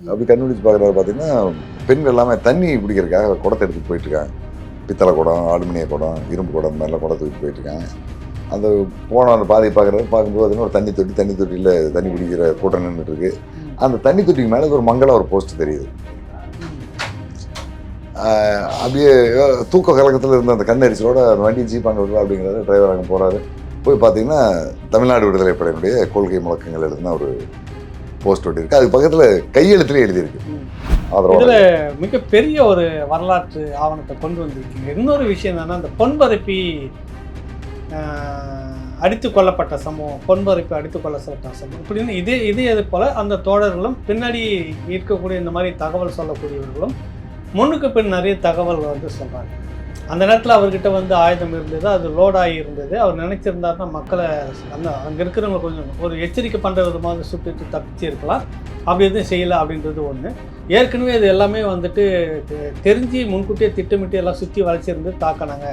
அப்படி கண்டுபிடிச்சு பார்க்குறாரு பார்த்தீங்கன்னா பெண்கள் எல்லாமே தண்ணி பிடிக்கிறதுக்காக குடத்தை எடுத்துட்டு போயிட்டுருக்காங்க. பித்தளை குடம் அலுமினிய குடம் இரும்பு குடம் இந்த மாதிரிலாம் குடத்துக்கு போயிட்டுருக்காங்க. அந்த போன அந்த பாதையை பார்க்குறது பார்க்கும்போது ஒரு தண்ணி தொட்டி தண்ணி தொட்டியில் தண்ணி பிடிக்கிற கூட்டம் நின்றுட்டுருக்கு அந்த தண்ணி தொட்டிக்கு மேலே ஒரு மங்கள ஒரு போஸ்ட் தெரியுது. அப்படியே தூக்க கலக்கத்தில் இருந்த அந்த கண்ணரிசலோட அந்த வண்டி ஜீப் அங்கே விடுவா அப்படிங்கிறத டிரைவர் அங்கே போகிறாரு போய் பார்த்தீங்கன்னா தமிழ்நாடு விடுதலை படையினுடைய கொள்கை முழக்கங்கள் எழுதின ஒரு போஸ்ட் ஒட்டியிருக்கு. அது பக்கத்தில் கையெழுத்துலேயே எழுதியிருக்கு. அதில் மிகப்பெரிய ஒரு வரலாற்று ஆவணத்தை கொண்டு வந்திருக்கீங்க. இன்னொரு விஷயம் என்னன்னா அந்த பொன்பரப்பி அடித்து கொல்லப்பட்ட சமூகம் பொன்பரப்பி அடித்து கொல்லப்பட்ட சமூகம் இப்படின்னு இதே இதே இது போல் அந்த தோழர்களும் பின்னாடி இருக்கக்கூடிய இந்த மாதிரி தகவல் சொல்லக்கூடியவர்களும் முன்னுக்கு பின் நிறைய தகவல் வந்து சொல்கிறாங்க அந்த நேரத்தில் அவர்கிட்ட வந்து ஆயுதம் இருந்தது அது லோடாகி இருந்தது. அவர் நினைச்சிருந்தாருன்னா மக்களை அந்த அங்கே இருக்கிறவங்க கொஞ்சம் ஒரு எச்சரிக்கை பண்ணுற விதமாக சுட்டுட்டு தப்பிச்சு இருக்கலாம். அப்படி எதுவும் செய்யலை அப்படின்றது ஒன்று ஏற்கனவே இது எல்லாமே வந்துட்டு தெரிஞ்சு முன்கூட்டியே திட்டமிட்டு எல்லாம் சுற்றி வளைச்சிருந்து தாக்கினாங்க.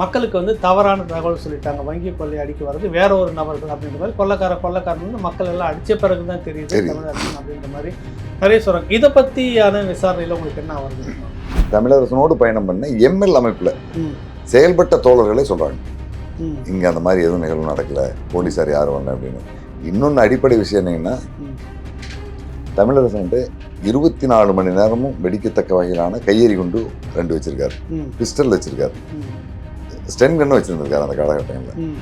மக்களுக்கு வந்து தவறான தகவல் சொல்லிட்டாங்க. வங்கி கொள்ளை அடிக்க வர்றது வேற ஒரு நபர்கள் அப்படின்ற மாதிரி கொள்ளக்கார கொள்ளக்காரன்னு மக்கள் எல்லாம் அடிச்ச பிறகு தான் தெரியுது. தமிழரசன் அப்படின்ற மாதிரி. நிறைய சொல்கிறாங்க இதை பற்றியான விசாரணையில் உங்களுக்கு என்ன வருது தமிழரசனோடு பயணம் பண்ண எம்எல் அமைப்பில் செயல்பட்ட தோழர்களே சொல்கிறாங்க இங்கே அந்த மாதிரி எதுவும் நிகழ்வு நடக்கல. போலீஸார் யாரும் வரல அப்படின்னு. இன்னொன்று அடிப்படை விஷயம் என்னங்கன்னா. தமிழரசன்ட்டு இருபத்தி நாலு மணி நேரமும் வெடிக்கத்தக்க வகையிலான கையெறி குண்டு ரெண்டு வச்சிருக்காரு. பிஸ்டல் வச்சிருக்காரு. ஸ்டென் கன்னு வச்சிருந்திருக்காரு அந்த காலகட்டங்களில்.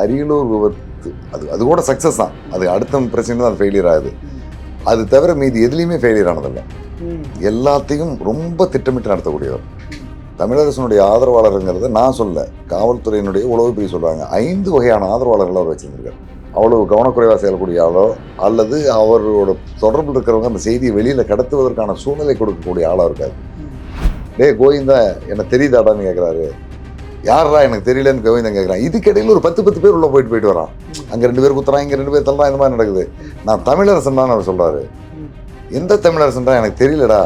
அரியலூர் விபத்து அது அது கூட சக்ஸஸ் தான். அது அடுத்த பிரச்சனை தான் அது ஃபெயிலியர் ஆகுது. அது தவிர மீதி எதுலேயுமே ஃபெயிலியர் ஆனதில்லை. எல்லாத்தையும் ரொம்ப திட்டமிட்டு நடத்தக்கூடியவர். தமிழரசனுடைய ஆதரவாளருங்கிறத நான் சொல்ல காவல்துறையினுடைய உளவு பிரிவு சொல்கிறாங்க ஐந்து வகையான ஆதரவாளர்கள் அவர் வச்சிருந்திருக்காரு. அவ்வளவு கவனக்குறைவாக செயல்படக்கூடிய ஆளோ அல்லது அவரோட தொடர்பில் இருக்கிறவங்க அந்த செய்தியை வெளியில் கடத்துவதற்கான சூழ்நிலை கொடுக்கக்கூடிய ஆளாக இருக்காது டே டேய் கோவிந்தா என்ன தெரியுதாடான்னு கேட்குறாரு யாரா எனக்கு தெரியலன்னு கோவிந்தன் கேட்குறான் இதுக்கிடையில் ஒரு பத்து பத்து பேர் உள்ள போயிட்டு போயிட்டு வரான். அங்கே ரெண்டு பேர் குத்துறான் இங்கே ரெண்டு பேர் தள்ளுறான் இந்த மாதிரி நடக்குது. நான் தமிழரசன் தான் அவர் சொல்கிறாரு எந்த தமிழரசன் எனக்கு தெரியலடா.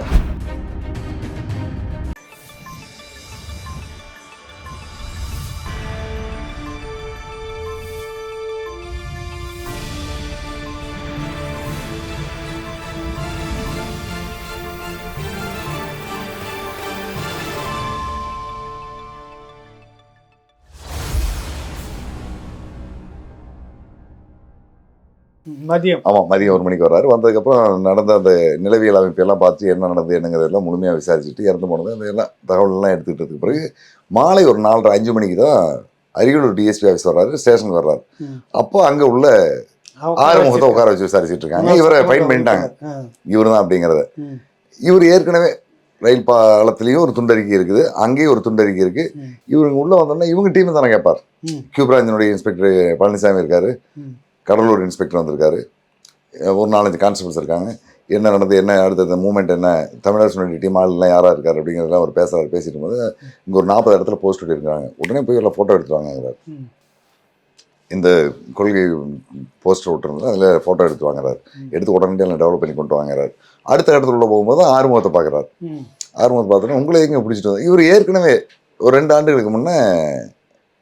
மதியம். ஆமாம் மதியம் ஒரு மணிக்கு வர்றாரு. வந்ததுக்கப்புறம் நடந்த அந்த நிலவியல் அமைப்பெல்லாம் பார்த்து என்ன நடந்தது என்னங்கிறதெல்லாம் முழுமையாக விசாரிச்சுட்டு இறந்து போனது. அந்த எல்லாம் தகவலெல்லாம் எடுத்துக்கிட்டதுக்கு பிறகு மாலை ஒரு நாலரை அஞ்சு மணிக்கு தான் அரியலூர் டிஎஸ்பி ஆஃபீஸ் வர்றாரு ஸ்டேஷனுக்கு வர்றாரு. அப்போ அங்கே உள்ள ஆறு முகத்தை உட்கார வச்சு விசாரிச்சுட்டு இருக்காங்க. இவரை ஃபைன் பண்ணிட்டாங்க. இவர் தான் அப்படிங்கிறத. இவர் ஏற்கனவே ரயில் பாலத்துலேயும் ஒரு துண்டறிக்கை இருக்குது. அங்கேயும் ஒரு துண்டறிக்கை இருக்குது ம். இவங்க உள்ளே வந்தோன்னா இவங்க டீம் தானே கேட்பார். கியூ பிராஞ்சினுடைய இன்ஸ்பெக்டர் பழனிசாமி இருக்காரு. கடலூர் இன்ஸ்பெக்டர் வந்திருக்காரு. ஒரு நாலஞ்சு கான்ஸ்டபிள்ஸ் இருக்காங்க. என்ன நடந்தது என்ன அடுத்தது மூமெண்ட் என்ன தமிழரசனுடைய டீம் ஆள்லாம் யாராக இருக்காரு அப்படிங்கிறதெல்லாம் அவர் பேசுறாரு. பேசிட்டு இருக்கும்போது இங்கே ஒரு நாற்பது இடத்துல போஸ்ட் இருக்காங்க உடனே போய் எல்லாம் ஃபோட்டோ எடுத்து வாங்குறாரு ம். இந்த கொள்கை போஸ்டர் விட்டுருந்தா அதில் ஃபோட்டோ எடுத்து வாங்குறாரு. எடுத்து உடனே எல்லாம் டெவலப் பண்ணி கொண்டு வாங்குறாரு. அடுத்த இடத்துல உள்ள போகும்போது ஆறுமுகத்தை பார்க்குறாரு. ஆறுமுகத்தை பார்த்தோன்னா உங்களை எங்கே பிடிச்சிட்டு வந்தோம் இவர் ஏற்கனவே ஒரு ரெண்டு ஆண்டுகளுக்கு முன்னே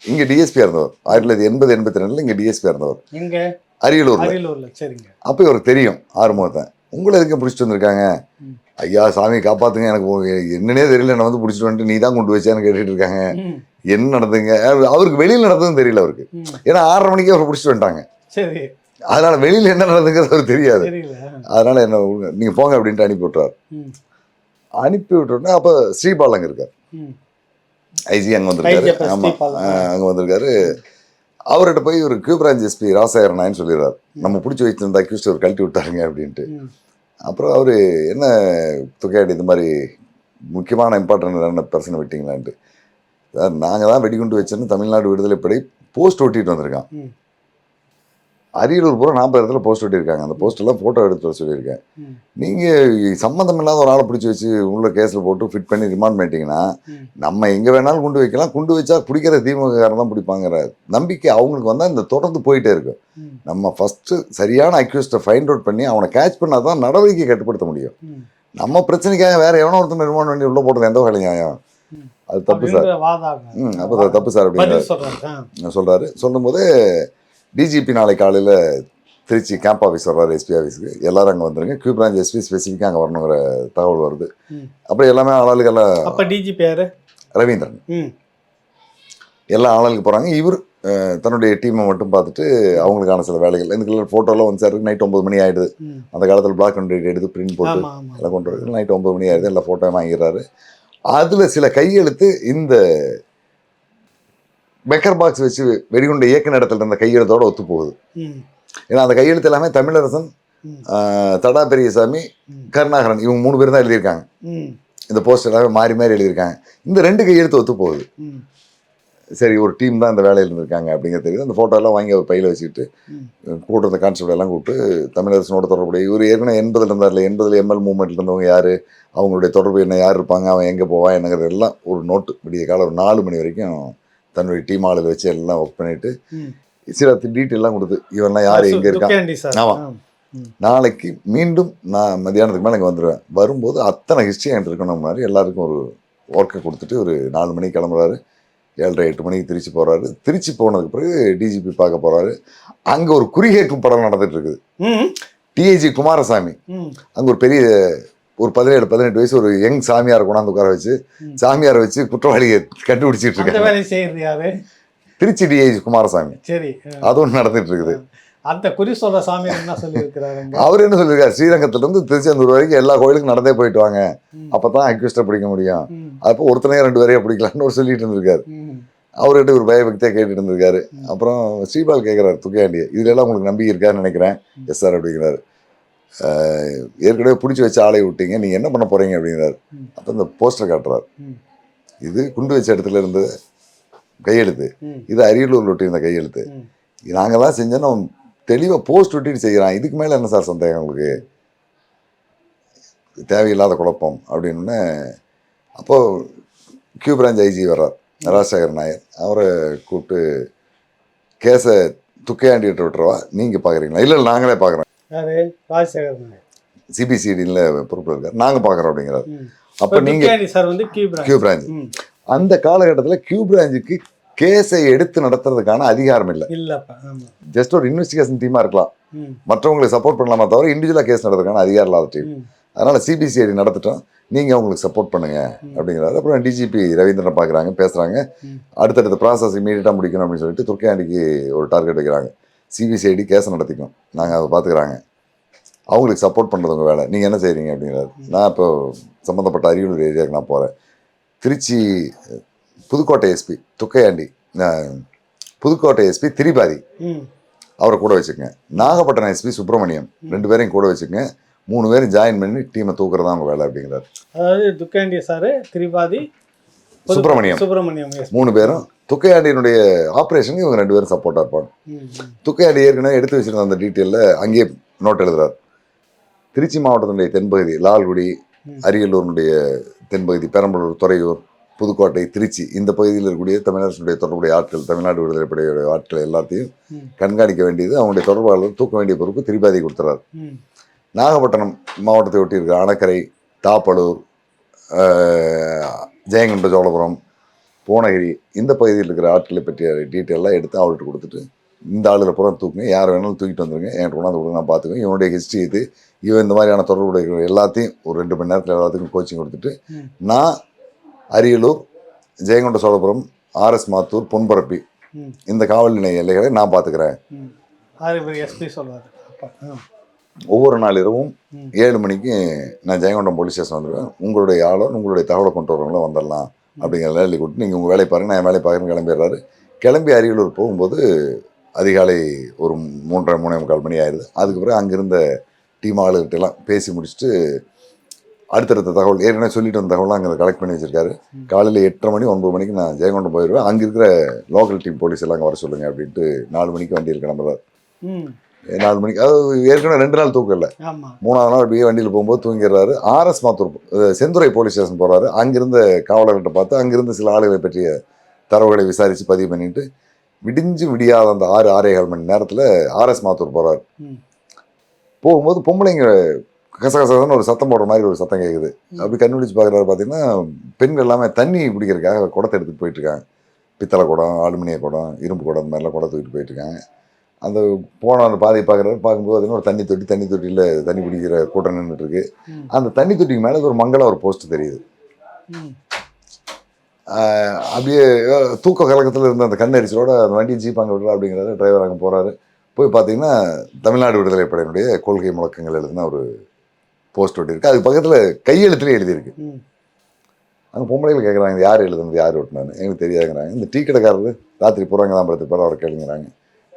இங்கே டிஎஸ்பியாக இருந்தவர் ஆயிரத்தி தொள்ளாயிரத்தி எண்பது எண்பத்தி ரெண்டில் இங்கே டிஎஸ்பியாக இருந்தவர் எங்க அரியலூரில். அரியலூர்ல சரிங்க. அப்போ இவருக்கு தெரியும் ஆறுமுகத்தை உங்களை எதுக்கு பிடிச்சிட்டு வந்திருக்காங்க. ஐயா சாமி காப்பாத்துங்க எனக்கு என்னன்னே தெரியல என்ன வந்து பிடிச்சிட்டு வந்துட்டு நீ தான் கொண்டு வச்சேன்னு கேட்டுட்டு இருக்காங்க. என்ன நடந்துங்க? அவரு- அவருக்கு வெளியில் நடந்ததும் தெரியல அவருக்கு. ஏன்னா ஆறரை மணிக்கே அவர் பிடிச்சிட்டு வந்துட்டாங்க. சரி. அதனால வெளியில் என்ன நடந்துங்கிறது அவருக்கு தெரியாது. அதனால என்ன நீங்க போங்க அப்படின்ட்டு அனுப்பி விட்டுறாரு. அனுப்பி விட்டோன்னே அப்போ ஸ்ரீபால் அங்கே இருக்கார். ஐஜி அங்கே வந்திருக்காரு. ஆமாம். அங்கே வந்திருக்காரு. அவர்கிட்ட போய் ஒரு கியூ பிரான்ச் எஸ்பி ராசாயரனாயன்னு சொல்லிடுறாரு. நம்ம பிடிச்சி வச்சிருந்த அக்யூஸ்ட் அவர் கழட்டி விட்டாருங்க அப்படின்ட்டு. அப்புறம் அவர் என்ன துக்கையாடி இது மாதிரி முக்கியமான இம்பார்ட்டன்டான பர்சனை விட்டீங்களான்ட்டு. சார் நாங்கள் தான் வெடிகுண்டு வச்சோன்னு தமிழ்நாடு விடுதலை படை போஸ்ட் ஒட்டிட்டு வந்திருக்கான். அரியலூர் பூரா நாற்பது இடத்துல போஸ்ட் ஒட்டியிருக்காங்க அந்த போஸ்டெல்லாம் ஃபோட்டோ எடுத்து வர சொல்லியிருக்கேன். நீங்கள் சம்மந்தம் இல்லாத ஒரு ஆளை பிடிச்சி வச்சு உள்ள கேஸில் போட்டு ஃபிட் பண்ணி ரிமாண்ட் பண்ணிட்டீங்கன்னா. நம்ம எங்கே வேணாலும் குண்டு வைக்கலாம் குண்டு வச்சா பிடிக்கிற திமுககாரன் தான் பிடிப்பாங்கிற நம்பிக்கை அவங்களுக்கு வந்தால் இந்த தொடர்ந்து போயிட்டே இருக்கும். நம்ம ஃபஸ்ட்டு சரியான அக்யூஸ்டை ஃபைண்ட் அவுட் பண்ணி அவனை கேட்ச் பண்ணால் தான் நடவடிக்கை கட்டுப்படுத்த முடியும். நம்ம பிரச்சனைக்காக வேற எவனோ ஒருத்தன் நிர்மாணம் பண்ணி உள்ள போடுறது எந்த வகை நியாயம் ம். அது தப்பு சார் ம் அப்போ தப்பு சார் ஆ. சொல்றாரு சொல்லும்போது டிஜிபி நாளை காலையில் திருச்சி கேம்ப் ஆஃபீஸ் வர்றாரு எஸ்பி ஆஃபீஸுக்கு எல்லாரும் அங்கே வந்துருங்க. கியூ பிரான்ச் எஸ்பி ஸ்பெசிஃபிக்காக அங்கே வரணுங்கிற தகவல் வருது. அப்புறம் எல்லாமே ஆளாளுக்கெல்லாம் அப்ப டிஜிபி யாரு? ரவீந்திரன். எல்லா ஆளுக்கு போகிறாங்க இவர் தன்னுடைய டீமை மட்டும் பார்த்துட்டு அவங்களுக்கான சில வேலைகள். இந்த ஃபோட்டோலாம் வந்து சார் நைட் ஒம்பது மணி ஆகிடுது அந்த காலத்தில் பிளாக் அண்ட் ஒயிட் எடுத்து பிரிண்ட் போட்டு எல்லாம் கொண்டு வரது நைட் ஒம்பது மணி ஆயிடுது. எல்லா ஃபோட்டோ வாங்கிடுறாரு. அதில் சில கையெழுத்து இந்த பெக்கர் பாக்ஸ் வச்சு வெடிகுண்ட இயக்க இடத்துல இருந்த கையெழுத்தோட ஒத்து போகுது ஏன்னா அந்த கையெழுத்து எல்லாமே தமிழரசன் தடா பெரியசாமி. கருணாகரன் இவங்க மூணு பேர் தான் எழுதியிருக்காங்க. இந்த போஸ்ட் எல்லாமே மாறி மாறி எழுதியிருக்காங்க. இந்த ரெண்டு கையெழுத்து ஒத்து போகுது சரி ஒரு டீம் தான் இந்த வேலையில் இருந்திருக்காங்க அப்படிங்கிறது தெரியுது. அந்த எல்லாம் வாங்கி அவர் பையில வச்சுக்கிட்டு ம். கூட இருந்த கான்ஸ்டபிள் எல்லாம் கூப்பிட்டு தமிழரசனோட தொடர்புடைய இவர் ஏற்கனவே எண்பதுல இருந்தார்ல எண்பதுல எம்எல் மூவ்மெண்ட்ல இருந்தவங்க யாரு? அவங்களுடைய தொடர்பு என்ன யார் இருப்பாங்க? அவன் எங்கே போவான் என்னங்கிறது எல்லாம் ஒரு நோட்டு விடிய காலம் ஒரு நாலு மணி வரைக்கும் தன்னுடைய டீம் ஆளுகள் வச்சு எல்லாம் ஒர்க் பண்ணிட்டு சில டீட்டெயிலாம் கொடுத்து இவன்லாம் யார் எங்கே இருக்கான் துக்காண்டி சார். ஆமா. ஆ. ம். நாளைக்கு மீண்டும் நான் மத்தியானத்துக்கு மேலே இங்கே வந்துடுவேன் வரும்போது அத்தனை ஹிஸ்ட்ரி என்கிட்ட இருக்கணும் மாதிரி எல்லாருக்கும் ஒரு ஒர்க்கை கொடுத்துட்டு ஒரு நாலு மணிக்கு கிளம்புறாரு. ஏழரை எட்டு மணிக்கு திருச்சி போகிறாரு திருச்சி போனதுக்கு பிறகு டிஜிபி பார்க்க போகிறாரு அங்கே ஒரு குறிகேட்கும் படம் நடந்துட்டு இருக்குது. ம். டிஏஜி குமாரசாமி அங்கே ஒரு பெரிய ஒரு பதினேழு பதினெட்டு வயசு ஒரு யங் சாமியார் கொண்டாந்து உட்கார வச்சு. சாமியாரை வச்சு குற்றவாளியை கண்டுபிடிச்சிட்டு இருக்காங்க திருச்சி டிஏஜி குமாரசாமி சரி. அதுவும் நடந்துட்டு இருக்குது அந்த குறி சொல்ற சாமி என்ன சொல்லி இருக்கிறாருங்க அவர் என்ன சொல்லியிருக்காரு ஸ்ரீரங்கத்துல இருந்து திருச்செந்தூர் வரைக்கும் எல்லா கோயிலுக்கும் நடந்தே போயிட்டு வாங்க. அப்பதான் அக்யூஸ்டை பிடிக்க முடியும். அப்போ ஒருத்தனையே ரெண்டு பேரையே பிடிக்கலாம்னு ஒரு சொல்லிட்டு இருந்திருக்காரு. அவர்கிட்ட ஒரு பயபக்தியாக கேட்டுட்டு இருந்திருக்காரு. அப்புறம் ஸ்ரீபால் கேட்குறாரு துக்கையாண்டிய இதுல எல்லாம் உங்களுக்கு நம்பிக்கை இருக்கான்னு நினைக்கிறேன். எஸ் சார் அப்படிங்கிறாரு ஏற்கனவே பிடிச்சி வச்ச ஆளை விட்டீங்க நீங்க என்ன பண்ண போறீங்க அப்படிங்கிறாரு. அப்போ இந்த போஸ்டர் காட்டுறாரு. இது குண்டு வச்ச இடத்துல இருந்து கையெழுத்து. இது அரியலூர்ல ஒட்டியிருந்த கையெழுத்து. ம். நாங்கள் தான் செஞ்சோன்னு தெளிவாக போஸ்ட் ஒட்டிட்டு செய்கிறான் இதுக்கு மேலே என்ன சார் சந்தேகம் உங்களுக்கு? தேவையில்லாத குழப்பம் அப்படின்னு அப்போது கியூ பிரான்ச் ஐஜி வர்றார். ராஜசேகர் நாயர். அவரை கூப்பிட்டு கேஸை துக்கையாண்டிகிட்ட விட்டுறவா? நீங்கள் பார்க்குறீங்களா இல்லை இல்லை நாங்களே பார்க்குறோம் யாரு? ராஜசேகர் நாயர் சிபிசிடியில் பொறுப்பில் இருக்கார். நாங்கள் பார்க்குறோம் அப்படிங்கிறார். அப்போ நீங்கள் சார் வந்து கியூ பிரான்ச். அந்த காலகட்டத்தில் கியூ பிரான்ச்சுக்கு கேஸை எடுத்து நடத்துறதுக்கான அதிகாரம் இல்லை. ஜஸ்ட் ஒரு இன்வெஸ்டிகேஷன் டீமாக இருக்கலாம். மற்றவங்களுக்கு சப்போர்ட் பண்ணலாமா தவிர இண்டிவிஜுவலாக கேஸ் நடத்துறதுக்கான அதிகாரம் இல்லாத டீம். அதனால் சிபிசிஐடி நடத்திட்டோம். நீங்கள் அவங்களுக்கு சப்போர்ட் பண்ணுங்க. அப்படிங்கிறாரு. அப்புறம் டிஜிபி ரவீந்திரன் பார்க்குறாங்க பேசுகிறாங்க. அடுத்தடுத்த ப்ராசஸ் இமீடியட்டாக முடிக்கணும் அப்படின்னு சொல்லிட்டு துர்க்கையாண்டிக்கு ஒரு டார்கெட் வைக்கிறாங்க. சிபிசிஐடி கேஸ் நடத்திக்கும் நாங்கள் அதை பார்த்துக்குறாங்க. அவங்களுக்கு சப்போர்ட் பண்ணுறது உங்கள் வேலை. நீங்கள் என்ன செய்கிறீங்க அப்படிங்கிறாரு. நான் இப்போ சம்மந்தப்பட்ட அரியலூர் ஏரியாவுக்கு நான் போகிறேன் திருச்சி புதுக்கோட்டை எஸ்பி துக்கையாண்டி புதுக்கோட்டை எஸ்பி திரிபாதி. அவரை கூட வச்சுக்கங்க. நாகப்பட்டினம் எஸ்பி சுப்பிரமணியம். ரெண்டு பேரையும் கூட வச்சுக்கங்க. மூணு பேரும் ஜாயின் பண்ணி டீமை தூக்குறது தான் அவங்க வேலை அப்படிங்கிறார். அதாவது துக்காண்டி சார் திரிபாதி புது- சுப்பிரமணியம் சுப்பிரமணியம். மூணு பேரும் துக்கையாண்டியினுடைய ஆப்ரேஷனுக்கு இவங்க ரெண்டு பேரும் சப்போர்ட்டாக இருப்பாங்க. துக்கையாண்டி ஏற்கனவே எடுத்து வச்சிருந்த அந்த டீட்டெயிலில் அங்கேயே நோட் எழுதுறார் திருச்சி மாவட்டத்தினுடைய தென்பகுதி லால்குடி ம். அரியலூரினுடைய தென்பகுதி பெரம்பலூர் துறையூர் புதுக்கோட்டை திருச்சி இந்த பகுதியில் இருக்கக்கூடிய தமிழரசுடைய தொடர்புடைய ஆட்கள் தமிழ்நாடு விடுதலை படையுடைய ஆட்கள் எல்லாத்தையும். கண்காணிக்க வேண்டியது அவங்களுடைய தொடர்பாளர் தூக்க வேண்டிய பொறுப்பு திரிபாதி கொடுத்துறாரு. நாகப்பட்டினம் மாவட்டத்தை ஒட்டி இருக்கிற அணக்கரை தாப்பலூர் ஜெயங்கொண்ட சோழபுரம் பூனகிரி இந்த பகுதியில் இருக்கிற ஆட்களை பற்றிய டீட்டெயிலாம் எடுத்து அவர்கிட்ட கொடுத்துட்டு இந்த ஆளுகளை பூரா தூக்குங்க. யார் வேணாலும் தூக்கிட்டு வந்துருங்க. என்கிட்ட கொண்டாந்து கொடுங்க நான் பார்த்துக்குவேன். இவனுடைய ஹிஸ்ட்ரி இது. இவன் இந்த மாதிரியான தொடர்புடைய எல்லாத்தையும் ஒரு ரெண்டு மணி நேரத்தில் எல்லாத்துக்கும் கோச்சிங் கொடுத்துட்டு. நான் அரியலூர் ஜெயங்கொண்ட சோழபுரம் ஆர்எஸ் மாத்தூர் பொன்பரப்பி. இந்த காவல் நிலைய எல்லைகளை நான் பார்த்துக்கிறேன். எஸ்பி ஆ. ஒவ்வொரு நாள் இரவும். ஏழு மணிக்கு நான் ஜெயங்கொண்டம் போலீஸ் ஸ்டேஷன் வந்துடுவேன். உங்களுடைய ஆளோ உங்களுடைய தகவலை கொண்டு வரவங்களும் வந்துடலாம் அப்படிங்கிறத எழுதி கொடுத்து நீங்கள் உங்கள் வேலையை பாருங்க நான் என் வேலையை பார்க்குறேன் கிளம்பிடுறாரு. கிளம்பி அரியலூர் போகும்போது அதிகாலை ஒரு மூன்றரை மூணே முக்கால் மணி ஆயிடுது. அதுக்கு பிறகு அங்கிருந்த டீம் ஆளுகிட்ட எல்லாம் பேசி முடிச்சுட்டு அடுத்தடுத்த தகவல் ஏற்கனவே சொல்லிட்டு வந்த தகவலாம் அங்கே கலெக்ட் பண்ணி வச்சிருக்காரு. காலையில் எட்டரை மணி ஒன்பது மணிக்கு நான் ஜெயங்கொண்டம் போயிடுவேன். அங்கே இருக்கிற லோக்கல் டீம் போலீஸ் எல்லாம் அங்கே வர சொல்லுங்க அப்படின்ட்டு நாலு மணிக்கு வண்டியில் கிளம்புறாரு. நாலு மணிக்கு அதாவது ஏற்கனவே ரெண்டு நாள் தூக்கம் இல்லை. மூணாவது நாள் அப்படியே வண்டியில் போகும்போது தூங்கிடுறாரு. RS Mathur Senthurai police station போகிறாரு அங்கிருந்த காவலர்கிட்ட பார்த்து அங்கிருந்து சில ஆளுகளை பற்றிய தரவுகளை விசாரித்து பதிவு பண்ணிட்டு விடிஞ்சு விடியாத அந்த ஆறு ஆறேகால் மணி நேரத்தில் ஆர்எஸ் மாத்தூர் போகிறாரு. போகும்போது பொம்பளைங்க கசகசன்னு ஒரு சத்தம் போடுற மாதிரி ஒரு சத்தம் கேட்குது அப்படி கண்டுபிடிச்சு பார்க்குறாரு பார்த்தீங்கன்னா பெண்கள் எல்லாமே தண்ணி குடிக்கிறதுக்காக குடத்தை எடுத்துகிட்டு போயிட்டு இருக்காங்க. பித்தளை குடம் அலுமினிய குடம் இரும்பு குடம் இந்த மாதிரிலாம் குடம் தூக்கிட்டு போயிட்டு இருக்காங்க. அந்த போன அந்த பாதையை பார்க்குறாரு பார்க்கும்போது பார்த்தீங்கன்னா ஒரு தண்ணி தொட்டி தண்ணி தொட்டியில் தண்ணி பிடிக்கிற கூட்டம் நின்றுட்டு இருக்கு ம். அந்த தண்ணி தொட்டிக்கு மேலே ஒரு மங்கள ஒரு போஸ்ட் தெரியுது. அப்படியே தூக்க கலக்கத்தில் இருந்த அந்த கண்ணரிச்சலோட அந்த வண்டி ஜீப் அங்கே விடலாம் அப்படிங்கிறாரு டிரைவர் அங்கே போகிறாரு போய் பார்த்தீங்கன்னா தமிழ்நாடு விடுதலை படையினுடைய கொள்கை முழக்கங்கள் எழுதின ஒரு போஸ்ட் ஒட்டி இருக்கு. அது பக்கத்தில் கையெழுத்துலேயே எழுதியிருக்கு. அங்கே பொம்பளைகள் கேட்குறாங்க யார் எழுதுனது யார் ஒட்டினான்னு எனக்கு தெரியாதுங்கிறாங்க. இந்த டீ கடைக்காரரு ராத்திரி போகிறாங்க தான் படுத்து அவரை கேளுங்கிறாங்க.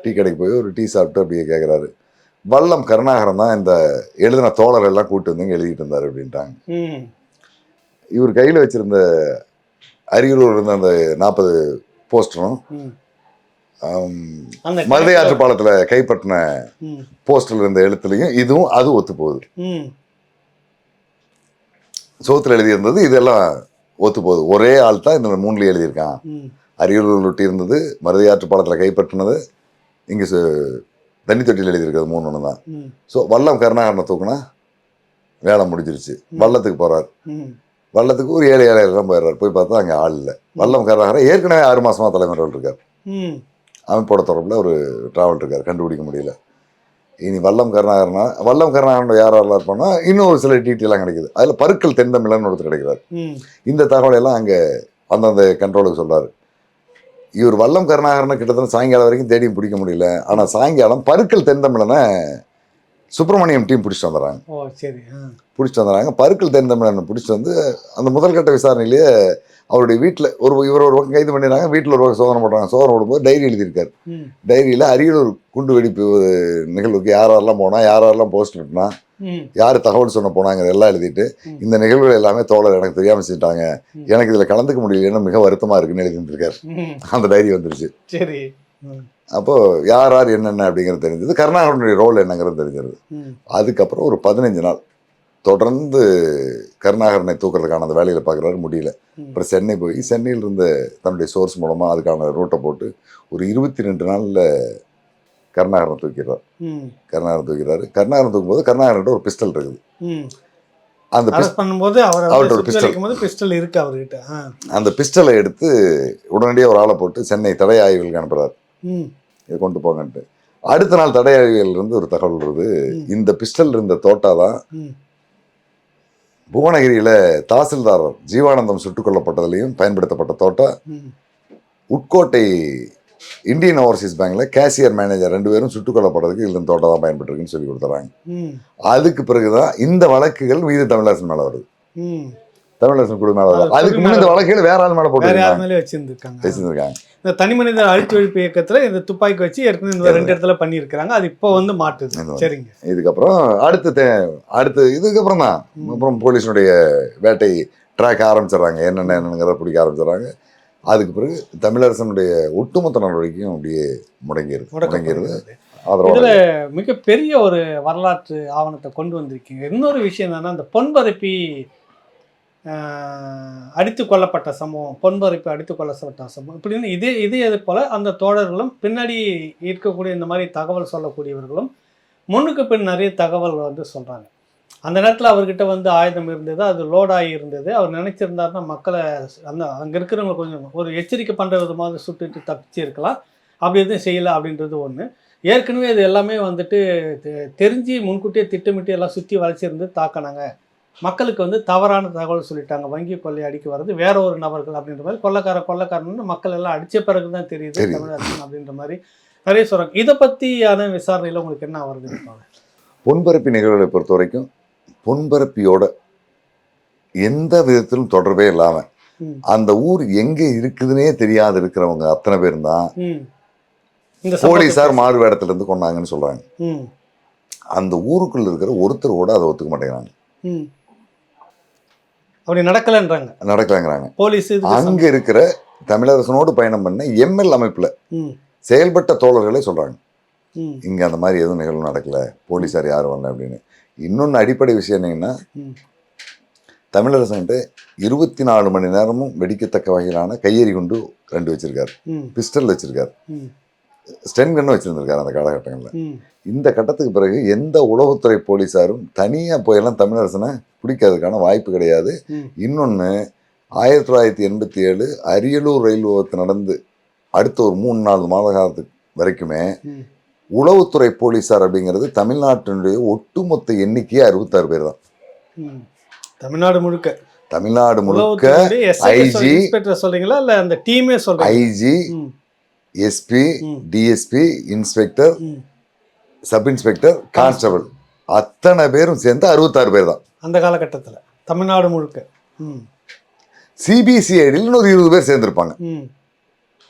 டீ கடைக்கு போய் ஒரு டீ சாப்பிட்டு அப்படியே கேட்குறாரு வல்லம் கருணாகரன் தான் இந்த எழுதின தோழர் எல்லாம் கூட்டு வந்து எழுதிட்டு இருந்தார் அப்படின்ட்டாங்க. இவர் கையில் வச்சிருந்த அரியலூர் இருந்த அந்த நாற்பது போஸ்டரும் ம். ஆம், அந்த மருதை ஆற்று பாலத்தில் கைப்பற்றின. போஸ்டர்ல இருந்த எழுத்துலையும் இதுவும் அது ஒத்து போகுது. சோத்துல எழுதியிருந்தது இதெல்லாம் ஒத்து போகுது ஒரே ஆள் தான் இந்த மூணுல எழுதியிருக்கான். அரியலூர் ஒட்டி இருந்தது மருதை ஆற்று பாலத்தில் கைப்பற்றினது இங்கே தண்ணி தொட்டியில் எழுதியிருக்கிறது மூணு ஒன்று தான். ஸோ வல்லம் கருணாகரனை தூக்குனா வேலை முடிஞ்சிருச்சு. வல்லத்துக்கு போறார். ம். வல்லத்துக்கு ஒரு ஏழு ஏழாயிரம் போயிடுறாரு. போய் பார்த்தா அங்கே ஆள் இல்லை. வல்லம் கருணாகரன் ஏற்கனவே ஆறு மாசமா தலைமுறை இருக்கார். அமைப்போட தொடர்பில் ஒரு டிராவல் இருக்கார். கண்டுபிடிக்க முடியல. இனி வல்லம் கருணாகரனா வல்லம் கருணாகரன் யார் யாரெல்லாம் இருப்பான்னா இன்னும் ஒரு சில டீட்டெயிலாம் கிடைக்குது. அதில் பருக்கள் தென்தமிழன் ஒருத்தர் கிடைக்கிறார். இந்த தகவலை எல்லாம் அங்கே அந்தந்த கண்ட்ரோலுக்கு சொல்றாரு. இவர் வல்லம் கருணாகரனை கிட்டத்தட்ட சாயங்காலம் வரைக்கும் தேடியும் பிடிக்க முடியல. ஆனால் சாயங்காலம் பருக்கள் தென்தமிழனை சுப்பிரமணியம் டீம் பிடிச்சிட்டு வந்துடுறாங்க ஓ சரி. பிடிச்சிட்டு வந்துடுறாங்க பருக்கள் தென்தமிழனை பிடிச்சிட்டு வந்து அந்த முதல்கட்ட விசாரணையிலேயே அவருடைய வீட்டில் ஒரு இவர் ஒரு பக்கம் கைது பண்ணிடுறாங்க வீட்டில் ஒரு பக்கம் சோதனை போடுறாங்க சோதனை போடும்போது டைரி எழுதியிருக்காரு. டைரியில் அரியலூர் குண்டு வெடிப்பு நிகழ்வுக்கு யார் யாரெல்லாம் போனா யார் யாரெல்லாம் போஸ்ட் விட்டுனா. யார் தகவல் சொன்ன போனாங்க எல்லாம் எழுதிட்டு. இந்த நிகழ்வுகள் எல்லாமே தோழர் எனக்கு தெரியாம செஞ்சுட்டாங்க. எனக்கு இதுல கலந்துக்க முடியலன்னு மிக வருத்தமா இருக்குன்னு எழுதியிருக்காரு ம். அந்த டைரி வந்துருச்சு சரி ம். அப்போ யார் யார் என்னென்ன அப்படிங்கிறது தெரிஞ்சது கருணாகரனுடைய ரோல் என்னங்கிறது தெரிஞ்சது ம். அதுக்கப்புறம் ஒரு பதினஞ்சு நாள் தொடர்ந்து கருணாகரனை தூக்குறதுக்கான அந்த வேலையில பார்க்குறாரு முடியல. அப்புறம் சென்னை போய் சென்னையில் இருந்த தன்னுடைய சோர்ஸ் மூலமா அதுக்கான ரூட்டை போட்டு ஒரு இருபத்தி ரெண்டு நாள்ல கருணாகரனை தூக்கிடுறார் ம். கருணாகரன் தூக்கிறாரு கருணாகரன் தூக்கும்போது கருணாகரன்ட்ட ஒரு பிஸ்டல் இருக்குது. அந்த பண்ணும்போது அவர் அவர்ட்ட ஒரு போது பிஸ்டல் இருக்கு அவர்கிட்ட. அந்த பிஸ்டலை எடுத்து உடனடியாக ஒரு ஆளை போட்டு சென்னை தடை ஆய்வுகளுக்கு அனுப்புறாரு. இதை கொண்டு போங்கன்ட்டு அடுத்த நாள் தடை ஆய்வுகள் இருந்து ஒரு தகவல் வருது. இந்த பிஸ்டல் இருந்த தோட்டா தான். புவனகிரியில தாசில்தார் ஜீவானந்தம் சுட்டுக் கொல்லப்பட்டதுலையும் பயன்படுத்தப்பட்ட தோட்டா. உட்கோட்டை இந்தியன் ஓவர்சீஸ் பேங்க்ல கேசியர் மேனேஜர் ரெண்டு பேரும் சுட்டுக் கொல்லப்பட்டதுக்கு இதுல இந்த தோட்டா தான் பயன்பட்டுருக்குன்னு சொல்லி கொடுத்துறாங்க. அதுக்கு பிறகுதான் இந்த வழக்குகள் மீது தமிழரசன் மேல வருது. தமிழரசன் குழு மேல அதுக்கு முன்ன இந்த வழக்குகள் வேற ஆள் மேல வேற போட்டு யார் மேலே வச்சிருந்துருக்காங்க. பேசியிருக்காங்க இந்த தனி மனித அழித்து ஒழிப்பு இயக்கத்துல இந்த துப்பாக்கி வச்சு ஏற்கனவே இந்த ரெண்டு இடத்துல பண்ணியிருக்கிறாங்க. அது இப்போ வந்து மாட்டுது. சரிங்க. இதுக்கப்புறம் அடுத்து அடுத்து இதுக்கப்புறம் தான். அப்புறம் போலீஸினுடைய வேட்டை ட்ராக் ஆரம்பிச்சிடுறாங்க. என்னென்ன என்னங்கிறத பிடிக்க ஆரம்பிச்சிடுறாங்க. அதுக்கு பிறகு தமிழரசனுடைய ஒட்டுமொத்த நடவடிக்கையும் அப்படியே முடங்கிடுது முடங்கிடுது இதுல மிகப்பெரிய ஒரு வரலாற்று ஆவணத்தை கொண்டு வந்திருக்கீங்க. இன்னொரு விஷயம் என்னன்னா இந்த பொன்பரப்பி அடித்து கொல்லப்பட்ட சம்பவம் பொன்பரப்பி அடித்து கொல்லப்பட்ட சம்பவம். இப்படின்னு இதே இதே இது போல் அந்த தோழர்களும் பின்னாடி இருக்கக்கூடிய இந்த மாதிரி தகவல் சொல்லக்கூடியவர்களும் முன்னுக்கு பின் நிறைய தகவல்கள் வந்து சொல்கிறாங்க அந்த நேரத்தில் அவர்கிட்ட வந்து ஆயுதம் இருந்தது அது லோடாகி இருந்தது. அவர் நினச்சிருந்தாருன்னா மக்களை அந்த அங்கே இருக்கிறவங்க கொஞ்சம் ஒரு எச்சரிக்கை பண்ணுற விதமாக சுட்டுட்டு தப்பிச்சு இருக்கலாம் அப்படி எதுவும் செய்யலை அப்படின்றது ஒன்று ஏற்கனவே இது எல்லாமே வந்துட்டு தெ- தெரிஞ்சு முன்கூட்டியே திட்டமிட்டு எல்லாம் சுற்றி வளைச்சிருந்து தாக்கினாங்க. மக்களுக்கு வந்து தவறான தகவல் சொல்லிட்டாங்க. வங்கி கொள்ளை அடிக்க வர்றது வேற ஒரு நபர்கள் அப்படின்ற மாதிரி கொள்ளக்கார கொள்ளக்காரன்னு மக்கள் எல்லாம் அடிச்ச பிறகு தான் தெரியுது. தமிழரசன் அப்படின்ற மாதிரி நிறைய சொல்றாங்க இதை பற்றியான விசாரணையில் உங்களுக்கு என்ன வருது? பொன்பரப்பி நிகழ்வுகளை பொறுத்த வரைக்கும் பொன்பரப்பியோட எந்த விதத்திலும் தொடர்பே இல்லாம ம். அந்த ஊர் எங்க இருக்குதுன்னே தெரியாது இருக்கிறவங்க அத்தனை பேரும் தான் போலீஸார் மாறு வேடத்துல இருந்து கொண்டாங்கன்னு சொல்றாங்க. அந்த ஊருக்குள்ள இருக்கிற ஒருத்தர் கூட அதை ஒத்துக்க மாட்டேங்கிறாங்க. அப்படி நடக்கலைன்றாங்க. நடக்கலாங்கிறாங்க. போலீஸ் அங்க இருக்கிற தமிழரசனோடு பயணம் பண்ண எம்எல் அமைப்புல செயல்பட்ட தோழர்களே சொல்றாங்க. இங்க அந்த மாதிரி எதுவும் நிகழ்வு நடக்கல. போலீஸார் யாரும் வரல அப்படின்னு. இன்னொன்னு அடிப்படை விஷயம் என்னங்கன்னா ம். தமிழரசன்கிட்ட இருபத்தி நாலு மணி நேரமும் வெடிக்கத்தக்க வகையிலான கையெறி குண்டு ரெண்டு வச்சிருக்காரு. பிஸ்டல் வச்சிருக்காரு. ஸ்டென் கன்னு வச்சிருந்திருக்காரு அந்த காலகட்டங்களில். இந்த கட்டத்துக்கு பிறகு எந்த உளவுத்துறை போலீஸாரும் தனியாக போயெல்லாம் தமிழரசனை பிடிக்கிறதுக்கான வாய்ப்பு கிடையாது. இன்னொன்று ஆயிரத்தி தொள்ளாயிரத்தி எண்பத்தி ஏழு அரியலூர் ரயில் விபத்து நடந்து அடுத்த ஒரு மூணு நாலு மாத காலத்துக்கு வரைக்குமே உளவுத்துறை போலீசார் அப்படிங்கிறது தமிழ்நாட்டினுடைய ஒட்டுமொத்த எண்ணிக்கையே அறுபத்தாறு பேர் தான். தமிழ்நாடு முழுக்க. தமிழ்நாடு முழுக்க இன்ஸ்பெக்டர் சொல்றீங்களா? இல்ல அந்த டீமே சொல்றீங்க IG SP. DSP inspector. Sub inspector constable. அத்தனை பேரும் சேர்ந்து அறுபத்தாறு பேர் தான். அந்த காலகட்டத்துல தமிழ்நாடு முழுக்க. ம். சிபிசிஐடியில் ஒரு இருபது பேர் சேர்ந்திருப்பாங்க. ம்.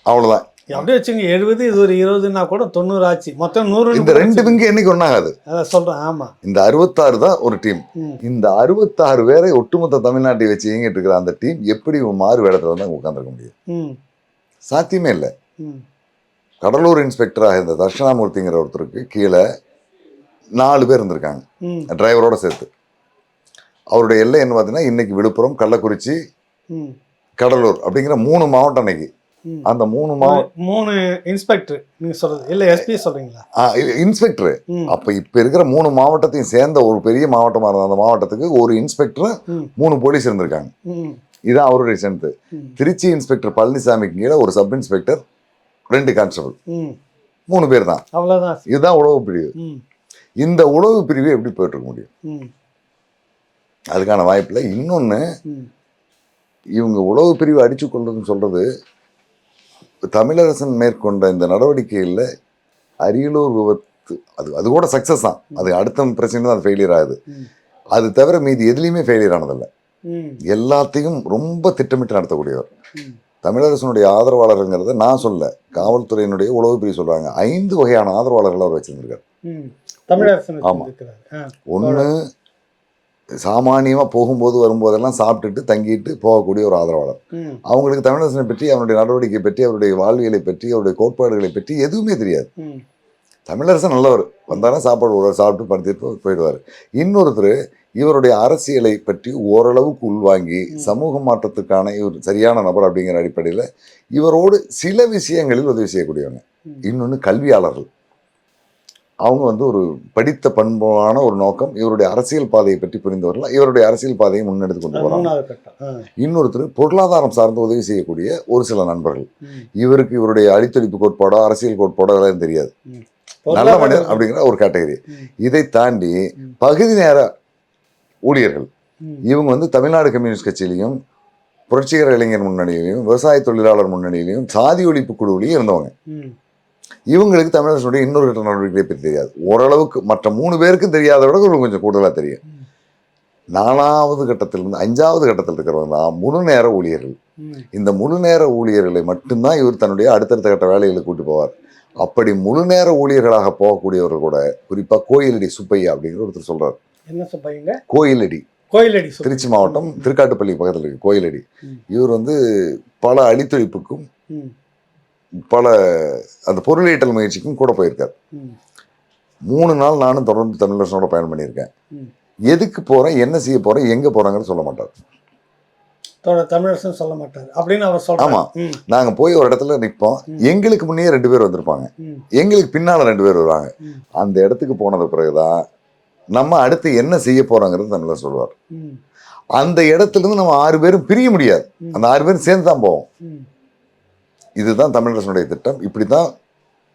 அவ்வளவுதான். அப்படியே வச்சுங்க எழுபது இது ஒரு இருபதுன்னா கூட தொண்ணூறு ஆச்சு. மொத்தம் நூறு இந்த ரெண்டு விங்கு என்னைக்கு ஒன்றாகாது அதான் சொல்றேன் ஆமா. இந்த அறுபத்தாறு தான் ஒரு டீம் இந்த அறுபத்தாறு பேரை ஒட்டுமொத்த தமிழ்நாட்டை வச்சு இயங்கிட்டு இருக்கிற அந்த டீம் எப்படி மாறு வேடத்துல வந்து உட்காந்துருக்க முடியும்? சாத்தியமே இல்லை. கடலூர் இன்ஸ்பெக்டராக இருந்த தர்ஷனாமூர்த்திங்கிற ஒருத்தருக்கு கீழே நாலு பேர் இருந்திருக்காங்க. டிரைவரோட சேர்த்து. அவருடைய எல்லை என்ன பார்த்தீங்கன்னா இன்னைக்கு விழுப்புரம் கள்ளக்குறிச்சி கடலூர் அப்படிங்கிற மூணு மாவட்டம் இன்னைக்கு ம். அந்த மூணு மூணு இன்ஸ்பெக்டர் நீங்க சொல்றது. இல்ல எஸ்பி சொல்றீங்களா? இன்ஸ்பெக்டர். அப்ப இப்ப இருக்கிற மூணு மாவட்டத்தையும் சேர்ந்த ஒரு பெரிய மாவட்டமா இருந்த அந்த மாவட்டத்துக்கு ஒரு இன்ஸ்பெக்டர் மூணு போலீஸ் இருந்திருக்காங்க. ம். இதுதான் அவருடைய ஸ்ட்ரென்த்து திருச்சி இன்ஸ்பெக்டர் பழனிசாமிக்கு கீழே ஒரு சப் இன்ஸ்பெக்டர் ரெண்டு கான்ஸ்டபிள் மூணு பேர் தான் அவ்வளவுதான். இதுதான் உளவு பிரிவு. இந்த உளவு பிரிவு எப்படி போயிட்டு இருக்க முடியும்? அதுக்கான வாய்ப்பில்லை. இன்னொன்று இவங்க உளவு பிரிவு அடிச்சு கொள்றதுன்னு சொல்றது தமிழரசன் மேற்கொண்ட இந்த நடவடிக்கையில் அரியலூர் விபத்து அது அது கூட சக்ஸஸ் தான். அது அடுத்த பிரச்சனை தான் அது ஃபெயிலியர் ஆகுது. அது தவிர மீதி எதுலேயுமே ஃபெயிலியர் ஆனதில்லை. எல்லாத்தையும் ரொம்ப திட்டமிட்டு நடத்தக்கூடியவர். தமிழரசனுடைய ஆதரவாளருங்கிறத நான் சொல்ல காவல்துறையினுடைய உளவு பிரிவு சொல்றாங்க. ஐந்து வகையான ஆதரவாளர்கள் அவர் வச்சிருந்திருக்காரு. தமிழரசன் ஆமா. வச்சிருக்கிறாரு. ஆ. ஒன்று சாமானியமாக போகும்போது வரும்போதெல்லாம் சாப்பிட்டுட்டு தங்கிட்டு போகக்கூடிய ஒரு ஆதரவாளர். அவங்களுக்கு தமிழரசனை பற்றி அவனுடைய நடவடிக்கை பற்றி அவருடைய வாழ்வியலை பற்றி அவருடைய கோட்பாடுகளை பற்றி எதுவுமே தெரியாது. தமிழரசன் நல்லவர். வந்தாலும் சாப்பாடு ஒரு சாப்பிட்டு படுத்திட்டு போயிடுவார். இன்னொருத்தர் இவருடைய அரசியலை பற்றி ஓரளவுக்கு உள்வாங்கி. சமூக மாற்றத்துக்கான இவர் சரியான நபர் அப்படிங்கிற அடிப்படையில் இவரோடு சில விஷயங்களில் உதவி செய்யக்கூடியவங்க. இன்னொன்று கல்வியாளர்கள். அவங்க வந்து ஒரு படித்த பண்பான ஒரு நோக்கம் இவருடைய அரசியல் பாதையை பற்றி புரிந்தவர்கள். இவருடைய அரசியல் பாதையை முன்னெடுத்து கொண்டு போகிறாங்க இன்னொருத்தர் பொருளாதாரம் சார்ந்து உதவி செய்யக்கூடிய ஒரு சில நண்பர்கள். இவருக்கு இவருடைய அடித்தொழிப்பு கோட்பாடோ அரசியல் கோட்பாடோ அதெல்லாம் தெரியாது. நல்ல மனிதர் அப்படிங்கிற ஒரு கேட்டகரி. இதை தாண்டி. பகுதி நேர ஊழியர்கள் இவங்க வந்து தமிழ்நாடு கம்யூனிஸ்ட் கட்சியிலையும் புரட்சிகர இளைஞர் முன்னணியிலையும் விவசாய தொழிலாளர் முன்னணியிலையும் சாதி ஒழிப்பு குழுவிலையும் இருந்தவங்க. இவங்களுக்கு தமிழரசுடைய இன்னொரு கட்ட நடவடிக்கைகளை பற்றி தெரியாது. ஓரளவுக்கு மற்ற மூணு பேருக்கும் தெரியாத விட இவங்களுக்கு கொஞ்சம் கூடுதலாக தெரியும். நாலாவது கட்டத்திலிருந்து அஞ்சாவது கட்டத்தில் இருக்கிறவங்க தான் முழு நேர ஊழியர்கள். இந்த முழு நேர ஊழியர்களை மட்டும்தான் இவர் தன்னுடைய அடுத்தடுத்த கட்ட வேலைகளை கூட்டி போவார். அப்படி முழு நேர ஊழியர்களாக போகக்கூடியவர்கள் கூட குறிப்பாக கோயிலடி சுப்பையா அப்படிங்கிற ஒருத்தர் சொல்றார். என்ன சொல்றீங்க கோயிலடி. கோயிலடி. திருச்சி மாவட்டம் திருக்காட்டுப்பள்ளி பக்கத்தில் இருக்கு கோயிலடி. இவர் வந்து பல அழித்தொழிப்புக்கும் பல அந்த பொருளீட்டல் முயற்சிக்கும் கூட போயிருக்கார். மூணு நாள் நானும் தொடர்ந்து தமிழரசனோட பயணம் பண்ணியிருக்கேன். எதுக்கு போறேன் என்ன செய்ய போறேன் எங்க போறேங்கன்னு சொல்ல மாட்டார். தமிழரசன் சொல்ல மாட்டார். அப்படின்னு அவர் சொல்றாரு. ஆமா. நாங்க போய் ஒரு இடத்துல நிற்போம். எங்களுக்கு முன்னே ரெண்டு பேர் வந்திருப்பாங்க. எங்களுக்கு பின்னால ரெண்டு பேர் வருவாங்க. அந்த இடத்துக்கு போனது பிறகுதான் நம்ம அடுத்து என்ன செய்ய போறோங்கிறது தமிழர் சொல்லுவார் அந்த இடத்துல இருந்து நம்ம ஆறு பேரும் பிரிய முடியாது. அந்த ஆறு பேரும் சேர்ந்து தான் போவோம் இதுதான் தமிழரசனுடைய திட்டம். இப்படி தான்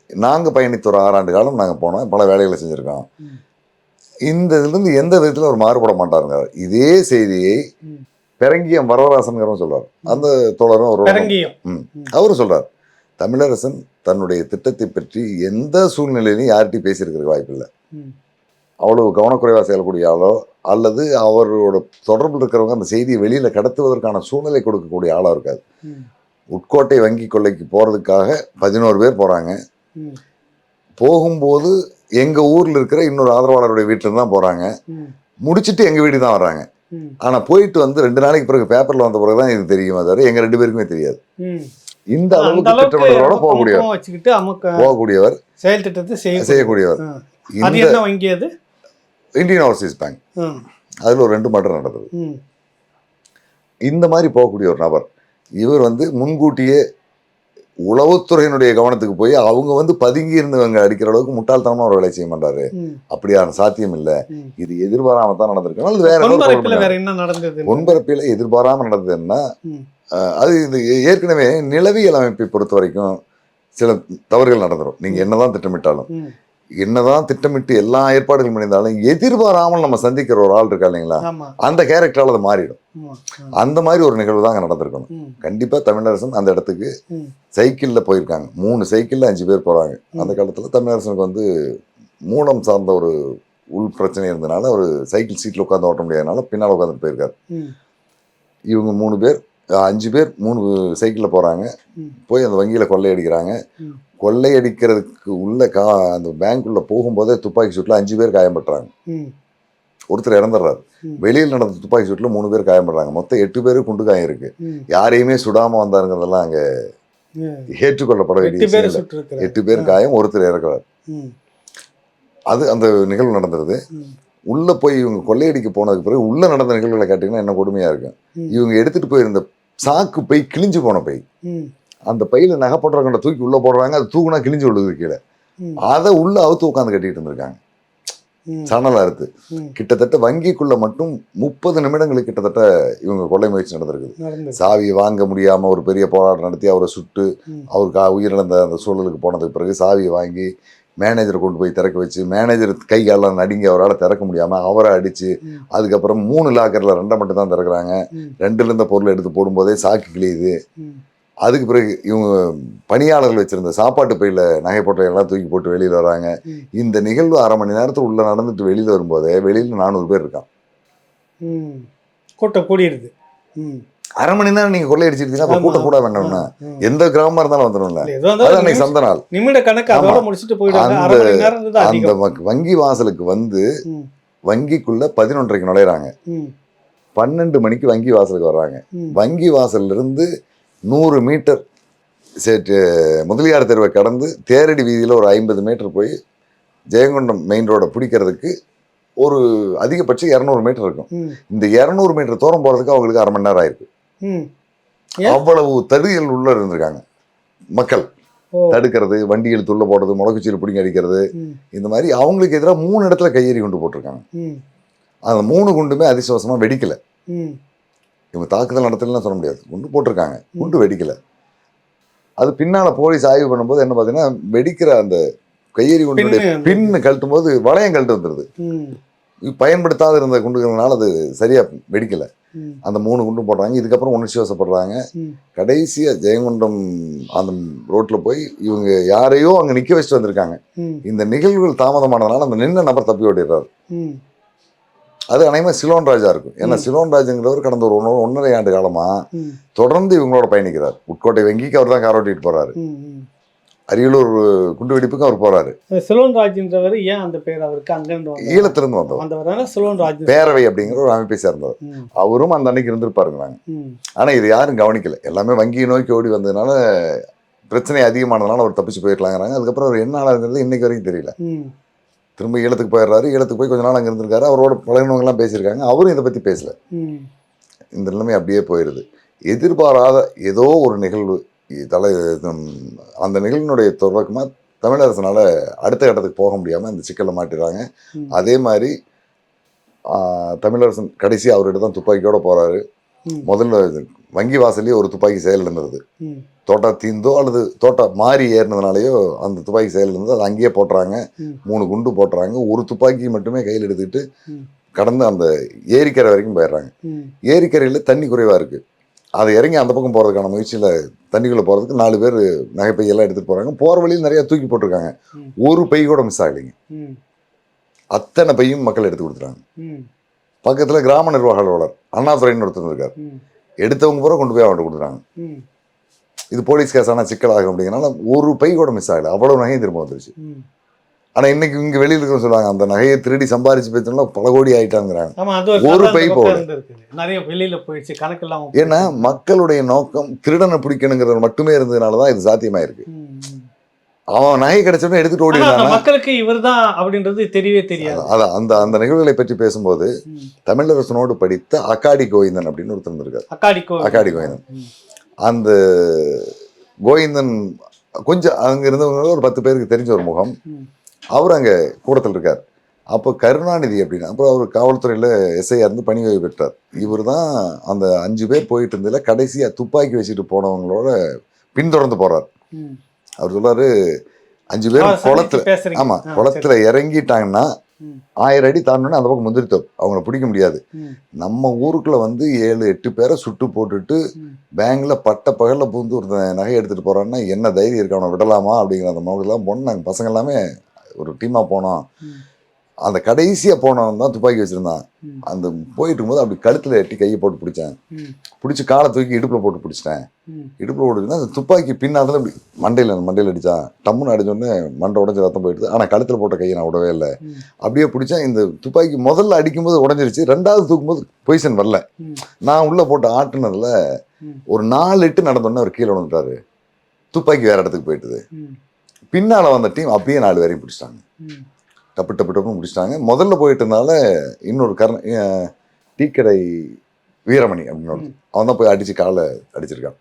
நாங்கள் பயணித்த ஒரு ஆறாண்டு காலம் நாங்கள் போனோம். பல வேலைகளை செஞ்சுருக்கோம். இந்த இதுலேருந்து எந்த விதத்தில் அவர் மாறுபட மாட்டாருங்க இதே செய்தியை. பெரங்கியம் வரதராசன்கிறவன் சொல்றார். அந்த தோழரும் பெரங்கியம். அவரும் சொல்றார் தமிழரசன் தன்னுடைய திட்டத்தை பற்றி எந்த சூழ்நிலையிலையும் யார்கிட்டையும் பேசியிருக்கிற வாய்ப்பில்லை. அவ்வளவு கவனக்குறைவாக செயல்படக்கூடிய ஆளோ அல்லது அவரோட தொடர்பில் இருக்கிறவங்க அந்த செய்தியை வெளியில் கடத்துவதற்கான சூழ்நிலை கொடுக்கக்கூடிய ஆளாக இருக்காது. உட்கோட்டை வங்கி கொள்ளைக்கு போகிறதுக்காக பதினோரு பேர் போகிறாங்க போகும்போது எங்கள் ஊரில் இருக்கிற இன்னொரு ஆதரவாளருடைய வீட்டில் தான் போகிறாங்க முடிச்சிட்டு எங்கள் வீடு தான் வராங்க ம் ஆனால் போயிட்டு வந்து ரெண்டு நாளைக்கு பிறகு பேப்பரில் வந்த பிறகு தான் இது தெரியும் தவிர எங்கள் ரெண்டு பேருக்குமே தெரியாது. இந்த அளவுக்கு திட்டமிடலோட போகக்கூடியவர். வச்சுக்கிட்டு போகக்கூடியவர். செயல் திட்டத்தை செய்ய செய்யக்கூடியவர். இந்த இந்தியன் ஓவர்சீஸ் பேங்க். அதில் ஒரு ரெண்டு மர்டர் நடந்தது. இந்த மாதிரி போகக்கூடிய ஒரு நபர் இவர் வந்து முன்கூட்டியே உளவுத்துறையினுடைய கவனத்துக்கு போய் அவங்க வந்து பதுங்கி இருந்தவங்க அடிக்கிற அளவுக்கு முட்டாள்தனமா ஒரு வேலை செய்ய மாட்டாரு. அப்படியான சாத்தியம் இல்லை இது எதிர்பாராம தான் நடந்திருக்கு. அல்லது வேற பொன்பரப்பில் எதிர்பாராம நடந்ததுன்னா அது இது ஏற்கனவே நிலவியல் அமைப்பை பொறுத்த வரைக்கும் சில தவறுகள் நடந்துடும் நீங்க என்னதான் திட்டமிட்டாலும். என்னதான் திட்டமிட்டு எல்லா ஏற்பாடுகளும் பண்ணியிருந்தாலும் எதிர்பாராமல் நம்ம சந்திக்கிற ஒரு ஆள் இருக்கா இல்லைங்களா? அந்த கேரக்டரால் அது மாறிடும். அந்த மாதிரி ஒரு நிகழ்வு தான் அங்கே நடந்திருக்கணும். ம், கண்டிப்பா தமிழரசன் அந்த இடத்துக்கு சைக்கிள்ல போயிருக்காங்க. மூணு சைக்கிள்ல அஞ்சு பேர் போறாங்க. அந்த காலத்துல தமிழரசனுக்கு வந்து மூலம் சார்ந்த ஒரு உள் பிரச்சனை இருந்தனால ஒரு சைக்கிள் சீட்ல உட்காந்து ஓட்ட முடியாதனால பின்னால் உட்காந்துட்டு போயிருக்காரு. இவங்க மூணு பேர் அஞ்சு பேர் மூணு சைக்கிள்ல போறாங்க. ம். போய் அந்த வங்கியில கொள்ளையடிக்கிறாங்க. கொள்ளையடிக்கிறதுக்கு உள்ள கா அந்த பேங்க்குள்ள போகும்போதே துப்பாக்கி சூட்ல அஞ்சு பேர் காயம்பட்டுறாங்க ஒருத்தர் இறந்துடுறாரு. வெளியில் நடந்த துப்பாக்கி சூட்ல மூணு பேர் காயப்படுறாங்க மொத்தம் எட்டு பேர் குண்டு காயம் இருக்கு. யாரையுமே சுடாம வந்தாருங்கிறதெல்லாம் அங்க. ஏற்றுக்கொள்ளப்பட வேண்டிய எட்டு பேர் காயம் ஒருத்தர் இறக்குறாரு. அது அந்த நிகழ்வு நடந்துருது உள்ள போய் இவங்க கொள்ளையடிக்க போனதுக்கு பிறகு உள்ள நடந்த நிகழ்வுகளை கேட்டீங்கன்னா என்ன கொடுமையா இருக்கும். இவங்க எடுத்துட்டு போயிருந்த சாக்கு பை கிழிஞ்சு போன பை அந்த பையில நகை போடுறவங்க தூக்கி உள்ள போடுறாங்க அது தூக்குனா கிழிஞ்சு விழுது கீழே. அதை உள்ள அவுத்து உட்காந்து கட்டிட்டு இருந்திருக்காங்க. சணலா ம். கிட்டத்தட்ட வங்கிக்குள்ள மட்டும் முப்பது நிமிடங்களுக்கு கிட்டத்தட்ட இவங்க கொள்ளை முயற்சி நடந்திருக்குது. சாவியை வாங்க முடியாம ஒரு பெரிய போராட்டம் நடத்தி அவரை சுட்டு. அவருக்கு உயிரிழந்த அந்த சூழலுக்கு போனதுக்கு பிறகு சாவியை வாங்கி மேனேஜரை கொண்டு போய் திறக்க வச்சு மேனேஜர் கை காலெல்லாம் நடுங்கி அவரால் திறக்க முடியாம அவரை அடிச்சு ம். அதுக்கப்புறம் மூணு லாக்கர்ல ரெண்டை மட்டும் தான் திறக்கிறாங்க. ம். ரெண்டுல இருந்த பொருளை எடுத்து போடும்போதே சாக்கு கிழியுது. அதுக்கு பிறகு இவங்க பணியாளர்கள் வச்சிருந்த சாப்பாட்டு பையில நகை போட்ட எல்லாம் தூக்கி போட்டு வெளியில வராங்க. இந்த நிகழ்வு அரை மணி நேரத்துக்கு உள்ள நடந்துட்டு வெளியில வரும்போதே வெளியில நானூறு பேர் இருக்கான். கூட்டம் கூடியிருது ம். அரை மணி நேரம் நீங்க கொள்ளையடிச்சிருந்தீங்கன்னா அப்ப ஆமா. கூட்ட கூட வேண்டாம்னா. எந்த கிராமமா இருந்தாலும் வந்துடும்ல. அது அன்னைக்கு சந்த நாள் நிமிட கணக்கு அதோட. முடிச்சுட்டு போயிடுவாங்க. அந்த- வங்கி வாசலுக்கு வந்து வங்கிக்குள்ள பதினொன்றரைக்கு நுழையிறாங்க. பன்னெண்டு மணிக்கு வங்கி வாசலுக்கு வர்றாங்க. வங்கி வாசல்ல இருந்து நூறு மீட்டர் சேட்டு முதலியார் தெருவை கடந்து தேரடி வீதியில் ஒரு ஐம்பது மீட்டர் போய் ஜெயங்கொண்டம் மெயின் ரோடை பிடிக்கிறதுக்கு ஒரு அதிகபட்சம் இரநூறு மீட்டர் இருக்கும். இந்த இரநூறு மீட்டர் தூரம் போகிறதுக்கு அவங்களுக்கு அரை மணி நேரம் ஆயிருக்கு? அவ்வளவு தடுகள் உள்ள இருந்திருக்காங்க மக்கள். தடுக்கிறது வண்டியில் துள்ள போடுறது முளக்குச்சியில் பிடிங்கி அடிக்கிறது இந்த மாதிரி அவங்களுக்கு எதிராக மூணு இடத்துல கையெறி குண்டு போட்டிருக்காங்க. அந்த மூணு குண்டுமே அதிர்ஷ்டவசமா வெடிக்கல. இவங்க தாக்குதல் நடத்தலாம் சொல்ல முடியாது. குண்டு போட்டிருக்காங்க. குண்டு வெடிக்கல. அது பின்னால போலீஸ் ஆய்வு பண்ணும்போது என்ன பார்த்தீங்கன்னா வெடிக்கிற அந்த கையெறி குண்டுடைய பின்னு கழட்டும் போது வளையம் கழட்டு இது பயன்படுத்தாத இருந்த குண்டுகள்னால அது சரியா வெடிக்கல. அந்த மூணு குண்டு போடுறாங்க இதுக்கப்புறம் உணர்ச்சி வசப்படுறாங்க ம், கடைசியா ஜெயங்கொண்டம் அந்த ரோட்ல போய் இவங்க யாரையோ அங்க நிக்க வச்சுட்டு வந்திருக்காங்க. இந்த நிகழ்வுகள் தாமதமானதுனால அந்த நின்ன நபர் தப்பி ஓடிடுறாரு. அது அனைவரும் சிலோன் ராஜா இருக்கும். ஏன்னா சிலோன் ராஜுங்கிறவர் கடந்த ஒரு ஒன்று ஒன்றரை ஆண்டு காலமா ம், தொடர்ந்து இவங்களோட பயணிக்கிறார். உட்கோட்டை வங்கிக்கு அவர் தான் கார் ஓட்டிட்டு போறாரு. அரியலூர் குண்டு வெடிப்புக்கும் அவர் போறாரு. சிலோன் ராஜ்ன்றவர் ஏன் அந்த பேர் அவருக்கு அங்கிருந்து ஈழத்திலிருந்து வந்தவர். வந்தவர் சிலோன் ராஜ் பேரவை அப்படிங்கிற ஒரு அமைப்பை சேர்ந்தவர். அவரும் அந்த அன்னைக்கு இருந்திருப்பாருங்கிறாங்க ஆனா இது யாரும் கவனிக்கல. எல்லாமே வங்கியை நோக்கி ஓடி வந்ததுனால பிரச்சனை அதிகமானதுனால அவர் தப்பிச்சு போயிருக்கலாங்கிறாங்க அதுக்கப்புறம் அவர் என்ன ஆளாங்கிறது இன்னைக்கு வரைக்கும் தெரியல. திரும்ப ஈழத்துக்கு போயிடுறாரு. ஈழத்துக்கு போய் கொஞ்ச நாள் அங்கே இருந்திருக்காரு. அவரோட பழகினவங்க எல்லாம் பேசியிருக்காங்க. அவரும் இதை பத்தி பேசல. இந்த நிலைமை அப்படியே போயிடுது எதிர்பாராத ஏதோ ஒரு நிகழ்வு தலை அந்த நிகழ்வினுடைய தொடக்கமாக தமிழரசனால அடுத்த கட்டத்துக்கு போக முடியாமல் இந்த சிக்கலை மாட்டிடுறாங்க. அதே மாதிரி தமிழரசன் கடைசி அவர்கிட்ட தான் துப்பாக்கியோட போறாரு. ம். முதல்ல வங்கி வாசல்லே ஒரு துப்பாக்கி செயல் இருந்தது ம், தோட்டா தீந்தோ அல்லது தோட்டா மாறி ஏறினதுனாலயோ அந்த துப்பாக்கி செயல் இருந்தது அது அங்கேயே போட்டுறாங்க. மூணு குண்டு போட்டுறாங்க. ஒரு துப்பாக்கி மட்டுமே கையில் எடுத்துக்கிட்டு. கடந்து அந்த ஏரிக்கரை வரைக்கும் போயிடுறாங்க. ஏரிக்கரையில் தண்ணி குறைவாக இருக்குது அதை இறங்கி அந்த பக்கம் போகிறதுக்கான முயற்சியில் தண்ணிக்குள்ளே போகிறதுக்கு நாலு பேர் நகைப்பையெல்லாம் எடுத்துகிட்டு போகிறாங்க போகிற வழியில் நிறைய தூக்கி போட்டிருக்காங்க. ஒரு பை கூட மிஸ் ஆகலைங்க. அத்தனை பையும் மக்கள் எடுத்து கொடுத்துட்டாங்க. பக்கத்தில் கிராம நிர்வாக அலுவலர் அண்ணாதுரைன்னு ஒருத்தர் இருக்கார் எடுத்தவங்க பூரா கொண்டு போய் அவன்கிட்ட ம், இது போலீஸ் கேஸான சிக்கலாகும் அப்படிங்கிறனால ஒரு பை கூட மிஸ் ஆகலை அவ்வளோ நகையும் திரும்ப வந்துருச்சு. ஆனால் இன்னைக்கு இங்கே வெளியில் இருக்கிறவங்க சொல்லுவாங்க அந்த நகையை திருடி சம்பாரிச்சு பேசணும்னா பல கோடி ஆயிட்டாங்கிறாங்க ஒரு பை போகல. நிறைய வெளியில போயிடுச்சு கணக்கு இல்லாம ஏன்னா. மக்களுடைய நோக்கம் திருடனை பிடிக்கணுங்கிறது மட்டுமே இருந்ததுனால தான் இது சாத்தியமாயிருக்கு. அவன் நகை கிடைச்சோடனே எடுத்துட்டு ஓடிடுறானா மக்களுக்கு இவர்தான் அப்படின்றது தெரியவே தெரியாது அதான் அந்த அந்த நிகழ்வுகளை பற்றி பேசும்போது. தமிழரசனோடு படித்த அக்காடி கோவிந்தன் அப்படின்னு ஒருத்தர் இருந்திருக்காரு அக்காடி அக்காடி கோவிந்தன். அந்த கோவிந்தன் கொஞ்சம் அங்க இருந்தவங்க ஒரு பத்து பேருக்கு தெரிஞ்ச ஒரு முகம். அவர் அங்க கூடத்தில் இருக்கார் அப்போ கருணாநிதி அப்படின்னு அப்புறம் அவர் காவல்துறையில் எஸ்ஐயா இருந்து பணி ஓய்வு பெற்றார் இவர் தான் அந்த அஞ்சு பேர் போயிட்டு இருந்ததுல கடைசியா துப்பாக்கி வச்சுட்டு போனவங்களோட பின்தொடர்ந்து போறார் ம். அவர் சொல்றாரு அஞ்சு சந்திச்சு குளத்துல ஆமா. குளத்துல இறங்கிட்டாங்கன்னா. ஆயிரம் அடி தாண்டோன்னே அந்த பக்கம் முந்திரி தோப்பு அவங்கள பிடிக்க முடியாது நம்ம ஊருக்குள்ள வந்து ஏழு எட்டு பேரை சுட்டு போட்டுட்டு. பேங்க்ல பட்ட பகல்ல பூந்து ஒரு நகை எடுத்துட்டு போறான்னா என்ன தைரியம் இருக்கு அவனை விடலாமா அப்படிங்கிற அந்த மோகெல்லாம் போன நாங்கள் பசங்க எல்லாமே ஒரு டீமா போனோம். அந்த கடைசியா போனவன் தான் துப்பாக்கி வச்சிருந்தான். அந்த போயிட்டு இருக்கும்போது அப்படி கழுத்துல எட்டி கையை போட்டு பிடிச்சேன் பிடிச்சி காலை தூக்கி இடுப்புல போட்டு பிடிச்சிட்டேன். இடுப்புல போட்டு அந்த துப்பாக்கி பின்னால இப்படி மண்டையில மண்டையில அடிச்சான் டம்முன்னு அடிச்சோடனே மண்டை உடஞ்சி ரத்தம் போயிடுது ஆனா கழுத்துல போட்ட கையை நான் விடவே இல்லை. அப்படியே பிடிச்சேன் இந்த துப்பாக்கி முதல்ல அடிக்கும்போது உடஞ்சிருச்சு ரெண்டாவது தூக்கும்போது பொசிஷன் வரல. நான் உள்ள போட்டு ஆட்டுனதுல. ஒரு நாலு எட்டு நடந்தோடனே அவர் கீழே விழுந்துட்டாரு துப்பாக்கி வேற இடத்துக்கு போயிட்டுது. பின்னால வந்த டீம் அப்படியே நாலு பேரையும் பிடிச்சிட்டாங்க. டப்பு டப்பு டப்புன்னு முடிச்சிட்டாங்க. முதல்ல போயிட்டனால இன்னொரு கர்ண அஹ் டீக்கடை வீரமணி அப்படின்னு. அவன் தான் போய் அடிச்சு காலை அடிச்சிருக்கான்.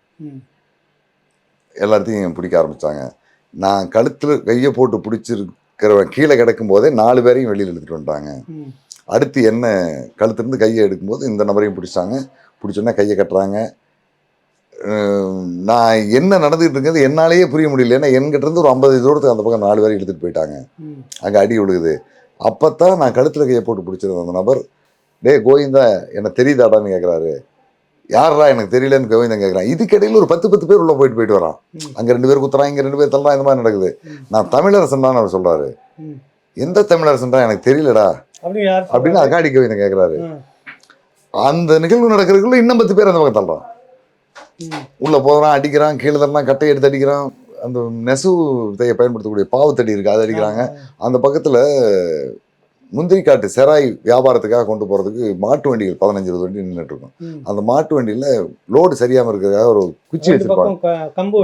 எல்லாத்தையும் பிடிக்க ஆரம்பிச்சாங்க நான் கழுத்துல கையை போட்டு பிடிச்சிருக்கிறவன் கீழே கிடக்கும் போதே நாலு பேரையும் வெளியில் எடுத்துட்டு வந்துட்டாங்க. அடுத்து என்ன கழுத்துலேருந்து கையை எடுக்கும்போது இந்த நபரையும் பிடிச்சாங்க பிடிச்சோன்னே கையை கட்டுறாங்க. நான் என்ன நடந்துகிட்டு இருக்கிறது என்னாலேயே புரிய முடியல ஏன்னா என்கிட்ட இருந்து ஒரு ஐம்பது தூரத்துக்கு அந்த பக்கம் நாலு பேரை எடுத்துகிட்டு போயிட்டாங்க. அங்கே அடி விழுகுது அப்பத்தான் நான் கழுத்தில் கையை போட்டு பிடிச்சிருந்த அந்த நபர் டேய் கோவிந்தா எனக்கு தெரியுதாடான்னு கேட்குறாரு யாரா எனக்கு தெரியலன்னு கோவிந்தன் கேட்குறான் இதுக்கிடையில் ஒரு பத்து பத்து பேர் உள்ள போயிட்டு போயிட்டு வரான். அங்கே ரெண்டு பேர் குத்துறான் இங்கே ரெண்டு பேர் தள்ளலாம் இந்த மாதிரி நடக்குது. நான் தமிழரசன் தான் அவர் சொல்றாரு ம். எந்த தமிழரசன்டா எனக்கு தெரியலடா அப்படின்னு? அகாடி கோவிந்தன் கேட்குறாரு. அந்த நிகழ்வு நடக்கிறதுக்குள்ள இன்னும் பத்து பேர் அந்த பக்கம் தள்ளுறான். உள்ள போகிறான் அடிக்கிறான் கீழே தள்ளுறான் கட்டை எடுத்து அடிக்கிறான். அந்த நெசவு வித்தையை பயன்படுத்தக்கூடிய பாவத்தடி இருக்கு அதை அடிக்கிறாங்க. அந்த பக்கத்துல முந்திரி காட்டு செராய் வியாபாரத்துக்காக கொண்டு போறதுக்கு மாட்டு வண்டிகள் பதினஞ்சு இருபது வண்டி நின்றுட்டு இருக்கும். அந்த மாட்டு வண்டியில லோடு சரியாம இருக்கிறதுக்காக ஒரு குச்சி வச்சிருப்பாங்க. கம்பு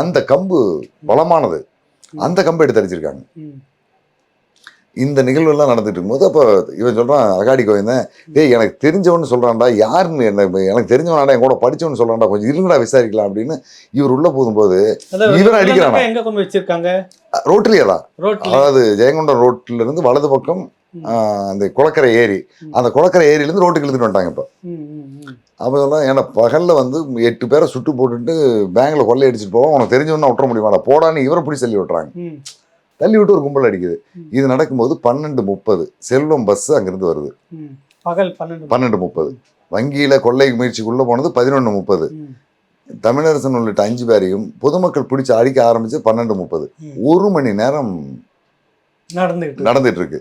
அந்த கம்பு பலமானது. அந்த கம்பை எடுத்து அடிச்சிருக்காங்க. இந்த நிகழ்வு எல்லாம் நடந்துட்டு இருக்கும்போது அப்போ இவன் சொல்றான் அகாடி கோவிந்தன் டேய் எனக்கு தெரிஞ்சவன்னு சொல்றான்டா யாருன்னு என்ன எனக்கு தெரிஞ்சவனாடா என் கூட படிச்சவன்னு சொல்றான்டா கொஞ்சம் இருங்கடா விசாரிக்கலாம் அப்படின்னு இவர் உள்ள போகும்போது இவரை அடிக்கிறானா? எங்க கொண்டு வச்சிருக்காங்க ரோட்லயே தான் ரோட்ல அதாவது ஜெயங்கொண்டம் ரோட்ல இருந்து வலது பக்கம் அந்த குளக்கரை ஏரி. அந்த குளக்கரை ஏரியிலேருந்து ரோட்டுக்கு இழுத்துட்டு வந்துட்டாங்க இப்போ. அப்போ சொல்லலாம் ஏன்னா பகலில் வந்து எட்டு பேரை சுட்டு போட்டுட்டு பேங்க்ல கொள்ளை அடிச்சுட்டு போவோம் உனக்கு தெரிஞ்சவனா விட்டுற முடியுமாடா போடான்னு இவரை பிடிச்சி தள்ளி விட்டுறாங்க. தள்ளி விட்டு ஒரு கும்பல் அடிக்குது. இது நடக்கும்போது பன்னெண்டு முப்பது செல்வம் பஸ் அங்கிருந்து வருது. பகல் பன்னெண்டு பன்னெண்டு முப்பது வங்கியில கொள்ளை முயற்சிக்குள்ள போனது பதினொன்று முப்பது. தமிழரசன் உள்ளிட்ட அஞ்சு பேரையும் பொதுமக்கள் பிடிச்சு அடிக்க ஆரம்பிச்சு பன்னெண்டு முப்பது. ஒரு மணி நேரம். நடந்துட்டு இருக்கு.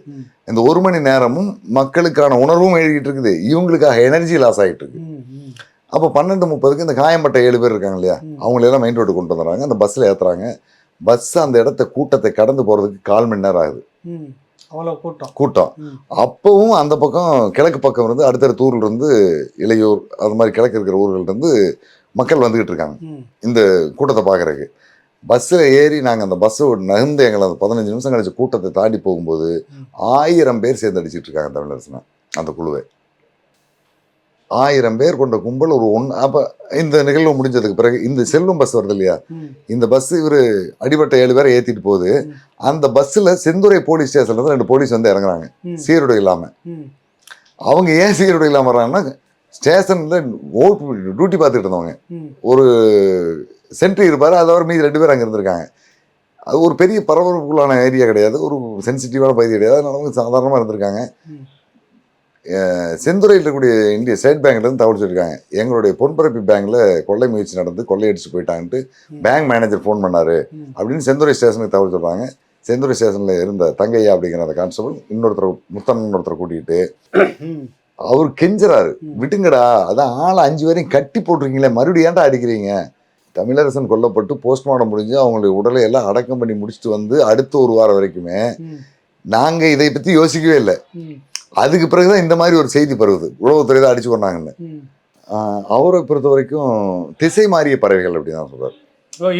இந்த ஒரு மணி நேரமும் மக்களுக்கான உணர்வும் எழுதிட்டு இருக்குது இவங்களுக்காக எனர்ஜி லாஸ் ஆகிட்டு இருக்கு அப்போ பன்னெண்டு முப்பதுக்கு இந்த காயம்பட்ட ஏழு பேர் இருக்காங்க இல்லையா. அவங்களெல்லாம் மெயின் ரோடு கொண்டு வந்துடுறாங்க அந்த பஸ்ஸில் ஏற்றுறாங்க பஸ் அந்த இடத்த கூட்டத்தை கடந்து போகிறதுக்கு கால் மணி நேரம் ஆகுது ம். அவ்வளவு கூட்டம் கூட்டம். அப்பவும் அந்த பக்கம் கிழக்கு பக்கம் இருந்து அடுத்தடுத்த ஊர்ல இருந்து இளையூர் அது மாதிரி கிழக்கு இருக்கிற ஊர்கள்ட்ட இருந்து மக்கள் வந்துகிட்டு இருக்காங்க. இந்த கூட்டத்தை பார்க்கறதுக்கு பஸ்ஸில் ஏறி நாங்கள் அந்த பஸ்ஸை நகர்ந்து எங்களை அந்த பதினஞ்சு நிமிஷம் கழிச்சு கூட்டத்தை தாண்டி போகும்போது. ஆயிரம் பேர் சேர்ந்து அடிச்சிட்டு இருக்காங்க தமிழரசனை அந்த குழுவை ஆயிரம் பேர் கொண்ட கும்பல் ஒரு ஒன் அப்போ இந்த நிகழ்வு முடிஞ்சதுக்கு பிறகு இந்த செல்வம் பஸ் வருது இல்லையா. இந்த பஸ் இவர் அடிபட்ட ஏழு பேரை ஏற்றிட்டு போகுது. அந்த பஸ்ஸில் செந்துறை போலீஸ் ஸ்டேஷன்ல இருந்து ரெண்டு போலீஸ் வந்து இறங்குறாங்க. சீருடை இல்லாமல். அவங்க ஏன் சீருடை இல்லாமல் வர்றாங்கன்னா ஸ்டேஷனில் ஓட்டு டியூட்டி பார்த்துட்டு இருந்தவங்க. ஒரு சென்ட்ரி இருப்பார் அதை மீதி ரெண்டு பேர் அங்கே இருந்திருக்காங்க அது ஒரு பெரிய பரபரப்புக்குள்ளான ஏரியா கிடையாது ஒரு சென்சிட்டிவான பகுதி கிடையாது அதனால அவங்க சாதாரணமாக இருந்திருக்காங்க செந்துறையில் இருக்கக்கூடிய இந்திய ஸ்டேட் பேங்க்லேருந்து தகவல் சொல்லியிருக்காங்க எங்களுடைய பொன்பரப்பி பேங்க்ல கொள்ளை முயற்சி நடந்து கொள்ளையடிச்சு போயிட்டான்ட்டு. பேங்க் மேனேஜர் ஃபோன் பண்ணாரு. அப்படின்னு செந்துறை ஸ்டேஷனுக்கு தகவல் சொல்கிறாங்க செந்துறை ஸ்டேஷனில் இருந்த தங்கையா அப்படிங்கிற அந்த கான்ஸ்டபிள் இன்னொருத்தர் முத்தன் ஒருத்தரை கூட்டிகிட்டு. அவர் கெஞ்சுறாரு. விட்டுங்கடா அதான் ஆளை அஞ்சு பேரையும் கட்டி போட்டிருக்கீங்களே மறுபடியும் ஏன்டா அடிக்கிறீங்க தமிழரசன் கொல்லப்பட்டு போஸ்ட்மார்ட்டம் முடிஞ்சு அவங்களுடைய உடலை எல்லாம் அடக்கம் பண்ணி முடிச்சுட்டு வந்து அடுத்த ஒரு வாரம் வரைக்குமே. நாங்கள் இதை பற்றி யோசிக்கவே இல்லை. அதுக்கு பிறகுதான் இந்த மாதிரி ஒரு செய்தி பரவுது. உளவுத்துறை தான் அடிச்சு கொண்டாங்கன்னு. அவரை பொறுத்த வரைக்கும் திசை மாறிய பறவைகள் அப்படின்னு தான் சொல்றாரு.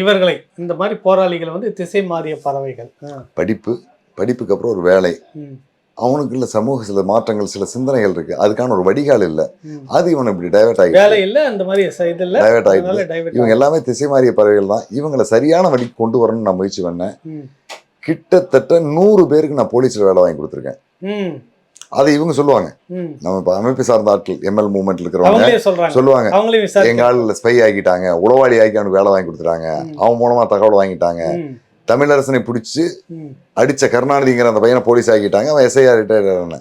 இவர்களை. இந்த மாதிரி போராளிகள் வந்து திசை மாறிய பறவைகள். படிப்பு படிப்புக்கு அப்புறம் ஒரு வேலை. ம். அவனுக்குள்ள சமூக சில மாற்றங்கள் சில சிந்தனைகள் இருக்கு. அதுக்கான ஒரு வடிகால் இல்லை. அது இவனை இப்படி டைவர்ட் ஆகி வேலை இல்ல அந்த மாதிரி இல்ல. டைவர்ட் ஆகி அதனால divert இவங்க எல்லாமே திசை மாறிய பறவைகள் தான். இவங்களை சரியான வழிக்கு கொண்டு வரணும்னு நான் முயற்சி பண்ணேன். கிட்டத்தட்ட நூறு பேருக்கு நான் போலீஸில் வேலை வாங்கி கொடுத்துருக்கேன். அதை இவங்க சொல்லுவாங்க. நம்ம இப்போ அமைப்பு சார்ந்த ஆட்கள் எம்எல் மூவ்மெண்ட் இருக்கிறவங்க சொல்லுவாங்க. எங்க ஆள் ஸ்பை ஆக்கிட்டாங்க உளவாளி ஆக்கி அவனுக்கு வேலை வாங்கி கொடுத்துட்டாங்க. அவன் மூலமா தகவல் வாங்கிட்டாங்க. தமிழரசனை பிடிச்சி அடிச்ச கருணாநிதிங்கிற அந்த பையனை போலீஸ் ஆக்கிட்டாங்க. அவன் எஸ்ஐஆர் ரிட்டையர்ட்